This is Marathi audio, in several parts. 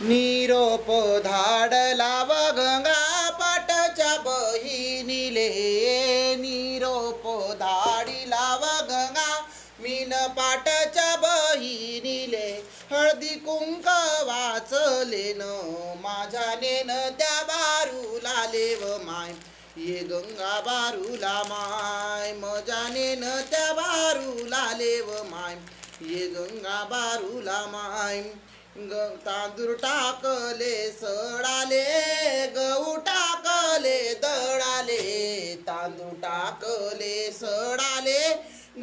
निरोप धाडला व गंगा पाटच्या बहिणीले निरोप धाडिला व गंगा मीन पाटच्या बहिणीले हळदी कुंक वाचले न माझ्या नेन त्या बारूला लेव माय. ये गंगा बारूला माय मजाने न त्या बारूला लेव माय. ये गंगा बारूला माय. तांदूळ टाकले सडाले गहू टाकले दळाले तांदूळ टाकले सडाले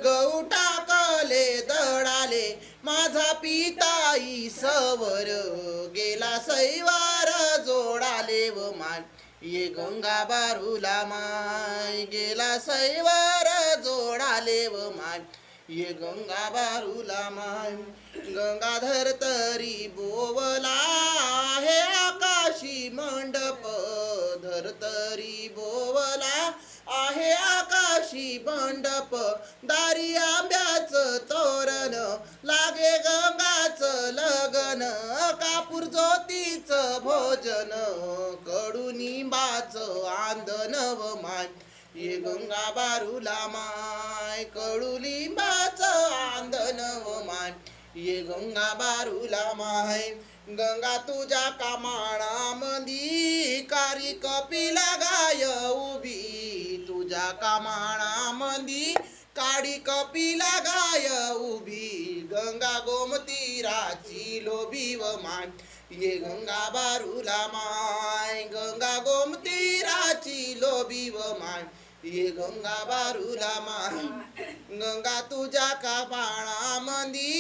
गहू टाकले दळाले. माझा पिताई सवर गेला सैवार जोडाले व मान. ये गंगा बारूला माय गेला सैवार जोडाले व मान. ये गंगा बारूला माय गंगाधर तरी बोवला हे आकाशी मंडप धर तरी बोवला आहे आकाशी मंडप दारी आंब्याचं तोरण लागे गंगाचं लगन कापूर ज्योतीचं भोजन कडू निंबाचं आंदन व माय. ये गंगा बारूला माय कडुलिंबाच आंदन व माय. ये गंगा बारूला माय गंगा तुझ्या कामाळामंदी कारी कपिला गाय उभी. तुझ्या कामाळामंदी काडी कपिला गाय उभी. गंगा गोमती राची लोभी व माय. ये गंगा बारूला माय गंगा गोमतीराची लोभी व माय ये गंगा बारूला माय गंगा तुझ्या कामाळामंदी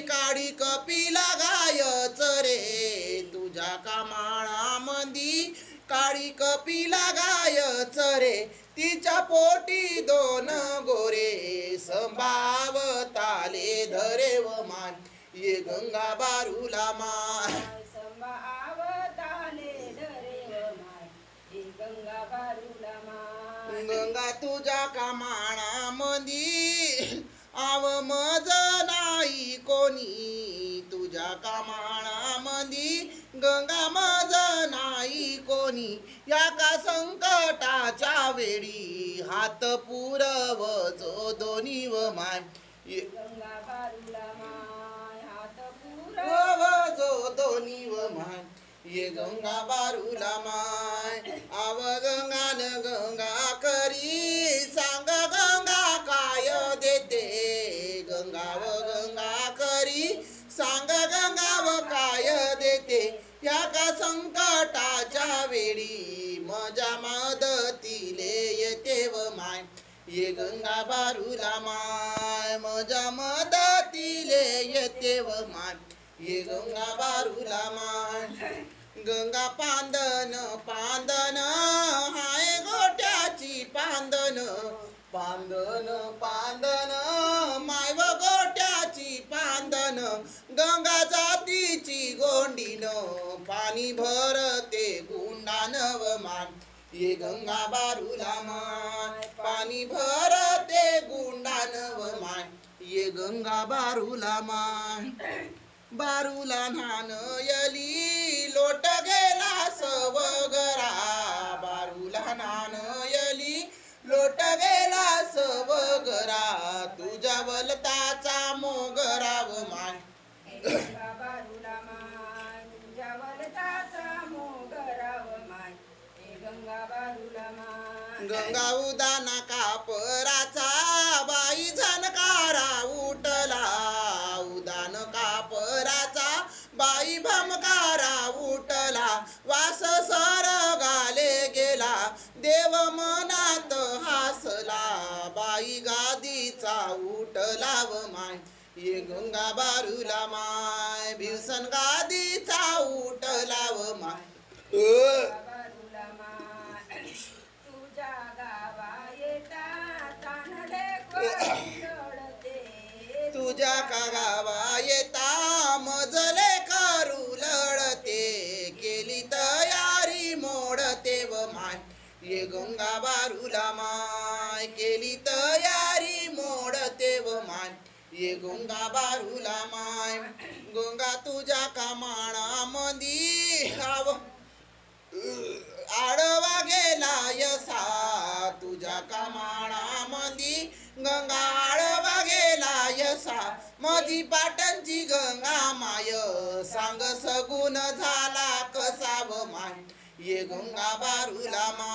काडी कपिला गाय रे. तुझ्या कामाळामंदी काळी कपिला गाय रे. तिच्या पोटी दोन गोरे संभावताले धरे व मान ये गंगा बारूला माय गंगा तुझ्या कामाणामंदी आव मज नाही कोणी तुझ्या कामाणामंदी गंगा मज नाही कोणी या का संकटाच्या वेळी हात पुरव जो दोन्ही व माय. गंगा माय ये गंगा बारूला माय मजा मदतीले येते व मान. ये गंगा बारूला माय गंगा पांदन पांदन हाय गोट्याची पांदन. पांदन पांदन माय व गोट्याची पांदन. गंगा जातीची गोंडीन पाणी भरते ये गंगा बारूला माय पाणी भरते गुंडान व माय. ये गंगा बारूला माय बारूला नान यली लोट गेला सवगरा. बारूला नान यली लोट गेला सवगरा. तुझ्या वलताचा मोगरा व माय गंगा बारूला माय तुझ्या वलताचा मोगराव माय हे गंगा बारूला माय गंगा उदाना कापराचा बाई झनकारा उठला. उदान कापराचा बाई भमकारा उठला. वास सर गाले गेला. देव मनात हासला. बाई गादीचा उठला व माय. ये गंगा बारूला माय. भिवसन गादीचा उठला व माय. ये गंगा बारूला माय केली तयारी मोडते व माय. ये गंगा बारूला माय गंगा तुझ्या कामाणा मधी आव. आडवा गेला यसा तुझ्या कामाळा मधी गंगा आडवा गेला यसा. मधी पाटणची गंगा माय सांग सगुण झाला कसाव माय. ये गंगा बारूला मा.